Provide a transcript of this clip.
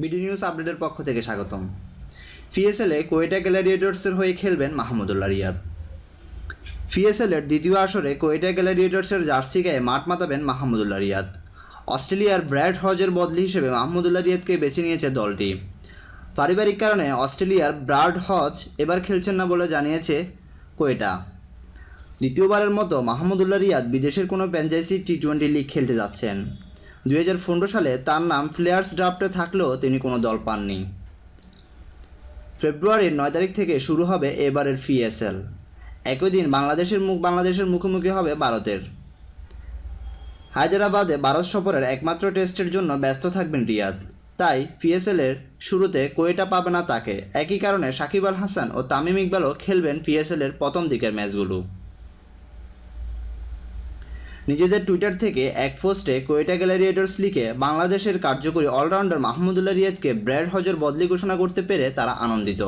BD news আপডেটের পক্ষ থেকে স্বাগতম। ফিএসএলে কোয়েটা গ্যালাডিয়েটর্সের হয়ে খেলবেন মাহমুদুল্লাহ রিয়াদ। ফিএসএলের দ্বিতীয় আসরে কোয়েটা গ্যালাডিয়েটর্সের জার্সি গায়ে মাঠ মাতাবেন মাহমুদুল্লাহ রিয়াদ। অস্ট্রেলিয়ার ব্র্যাড হজের বদলি হিসেবে মাহমুদুল্লাহ রিয়াদকে বেছে নিয়েছে দলটি। পারিবারিক কারণে অস্ট্রেলিয়ার ব্রাড হজ এবার খেলছেন না বলে জানিয়েছে কোয়েটা। দ্বিতীয়বারের মতো মাহমুদুল্লাহ রিয়াদ বিদেশের কোনো ফ্র্যাঞ্চাইজি টি টোয়েন্টি লিগ খেলতে যাচ্ছেন। দুই হাজার পনেরো সালে তার নাম প্লেয়ার্স ড্রাফটে থাকলেও তিনি কোনো দল পাননি। ফেব্রুয়ারির নয় তারিখ থেকে শুরু হবে এবারের পিএসএল একই দিন বাংলাদেশের মুখ বাংলাদেশের মুখোমুখি হবে ভারতের। হায়দ্রাবাদে ভারত সফরের একমাত্র টেস্টের জন্য ব্যস্ত থাকবেন রিয়াদ। তাই পিএসএলের শুরুতে কোয়েটা পাবে না তাকে। একই কারণে সাকিব আল হাসান ও তামিম ইকবালও খেলবেন পিএসএলের প্রথম দিকের ম্যাচগুলো। নিজেদের টুইটার থেকে এক পোস্টে কোয়েটা গ্যালারিয়েটার্স লিখে, বাংলাদেশের কার্যকরী অলরাউন্ডার মাহমুদুল্লাহ রিয়াদকে ব্র্যাড হজর বদলি ঘোষণা করতে পেরে তারা আনন্দিত।